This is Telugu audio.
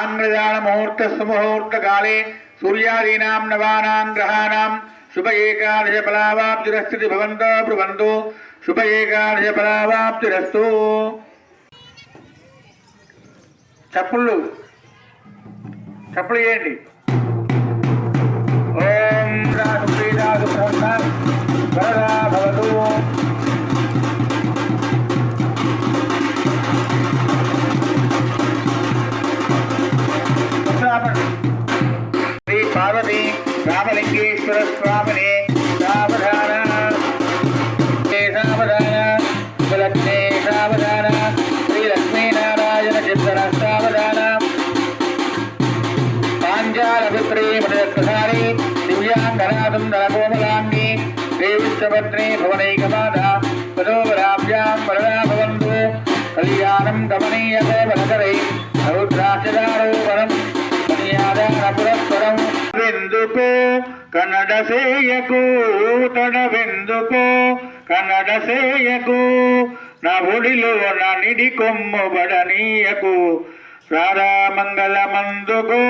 ఆంగ్రజాన ముహూర్త సుముహూర్త కాలే సూర్యాదీనాం నవానాం గ్రహాణం శుభ ఏకాదశ ఫలావాప్తిరస్థితి భవంతో బ్రువంతు శుభ ఏకాదశ ఫలావాప్తిరస్తు చప్పుళ్ళు చప్పులు చేయండి श्री पार्वती रामलिंगेश्वर स्वामने सावधान। सावधान सावधान, श्री लक्ष्मी नारायण चिंतन सावधान। भुवनैकमाता वरदा भवन्तु कल्याणं गमनीयते वरकरै వెందుకు కన్నడ సేయకు తడవెందుకు కన్నడ సేయకు నా ఒడిలో నా నిడి కొమ్ము బడనీయకు. రారా మంగళమందుకు.